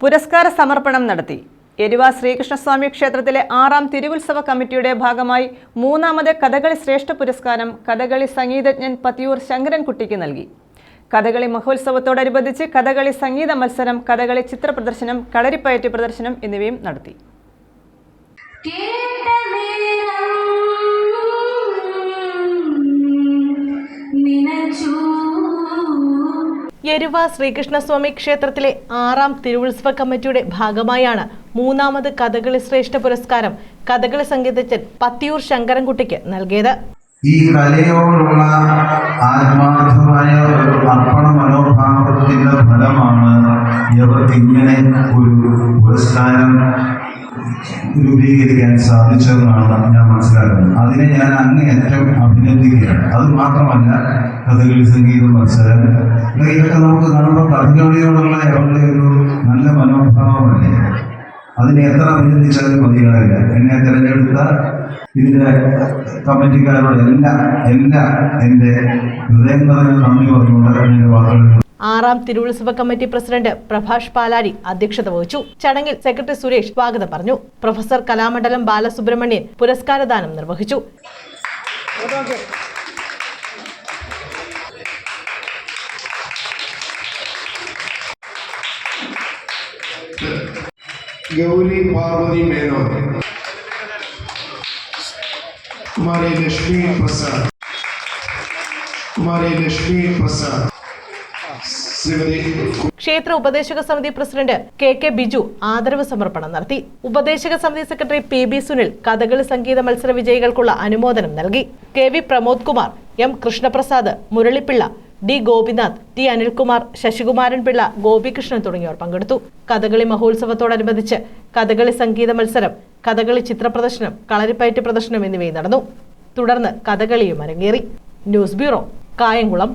പുരസ്കാര സമർപ്പണം നടത്തി. എരുവ ശ്രീകൃഷ്ണസ്വാമി ക്ഷേത്രത്തിലെ ആറാം തിരുവുത്സവ കമ്മിറ്റിയുടെ ഭാഗമായി മൂന്നാമത് കഥകളി ശ്രേഷ്ഠ പുരസ്കാരം കഥകളി സംഗീതജ്ഞൻ പത്തിയൂർ ശങ്കരൻകുട്ടിക്ക് നൽകി. കഥകളി മഹോത്സവത്തോടനുബന്ധിച്ച് കഥകളി സംഗീത മത്സരം കഥകളി ചിത്ര പ്രദർശനം കളരിപ്പയറ്റ് പ്രദർശനം എന്നിവയും നടത്തി. നിനച്ചു എരുവ ശ്രീകൃഷ്ണസ്വാമി ക്ഷേത്രത്തിലെ ആറാം തിരുവുത്സവ കമ്മിറ്റിയുടെ ഭാഗമായാണ് മൂന്നാമത് കഥകളി ശ്രേഷ്ഠ പുരസ്കാരം കഥകളി സംഗീതജ്ഞൻ പത്തിയൂർ ശങ്കരൻകുട്ടിക്ക് നൽകിയത്. ഈ കലയോടുള്ള ആത്മാർത്ഥമായ ഒരു അർപ്പണ മനോഭാവത്തിന്റെ ഫലമാണ് ഇവർക്ക് ഇങ്ങനെ ഒരു പുരസ്കാരം രൂപീകരിക്കാൻ സാധിച്ചതെന്നാണ് ഞാൻ മനസ്സിലാക്കുന്നത്. അതിനെ ഞാൻ അങ്ങേയറ്റം അഭിനന്ദിക്കുകയാണ്. അത് മാത്രമല്ല കഥകളി സംഗീതം മത്സരം ഇതൊക്കെ നമുക്ക് കാണുമ്പോൾ കഥകളിയോടുള്ള അവരുടെ ഒരു നല്ല മനോഭാവമല്ലേ? അതിനെ എത്ര അഭിനന്ദിച്ചാലും മതിയാകില്ല എന്നെ തിരഞ്ഞെടുത്ത ഇതിന്റെ കമ്മിറ്റിക്കാരോട് എല്ലാ എല്ലാ എന്റെ ഹൃദയം നിറഞ്ഞ നന്ദി പറഞ്ഞുകൊണ്ട് എന്റെ വാക്കുകൾ ആറാം തിരുവുത്സവ കമ്മിറ്റി പ്രസിഡന്റ് പ്രഭാഷ് പാലാരി അധ്യക്ഷത വഹിച്ചു ചടങ്ങിൽ സെക്രട്ടറി സുരേഷ് സ്വാഗതം പറഞ്ഞു പ്രൊഫസർ കലാമണ്ഡലം ബാലസുബ്രഹ്മണ്യൻ പുരസ്കാരദാനം നിർവഹിച്ചു गौरी पार्वती मेनन कुमारी लक्ष्मी प्रसाद कुमारी लक्ष्मी प्रसाद श्रीमती ക്ഷേത്ര ഉപദേശക സമിതി പ്രസിഡന്റ് കെ കെ ബിജു ആദരവ് സമർപ്പണം നടത്തി. ഉപദേശക സമിതി secretary P B Sunil Kathakali സംഗീത മത്സര വിജയികൾക്കുള്ള അനുമോദനം നൽകി. K V Pramod Kumar M Krishnaprasad Muralipillai D Gopinath T Anilkumar Sasikumaran Pillai Gopikrishnan തുടങ്ങിയവർ പങ്കെടുത്തു. കഥകളി മഹോത്സവത്തോടനുബന്ധിച്ച് കഥകളി സംഗീത മത്സരം കഥകളി ചിത്രപ്രദർശനം കളരിപ്പയറ്റ് പ്രദർശനം എന്നിവയും നടന്നു. തുടർന്ന് കഥകളിയും അരങ്ങേറി. News bureau Kayamkulam.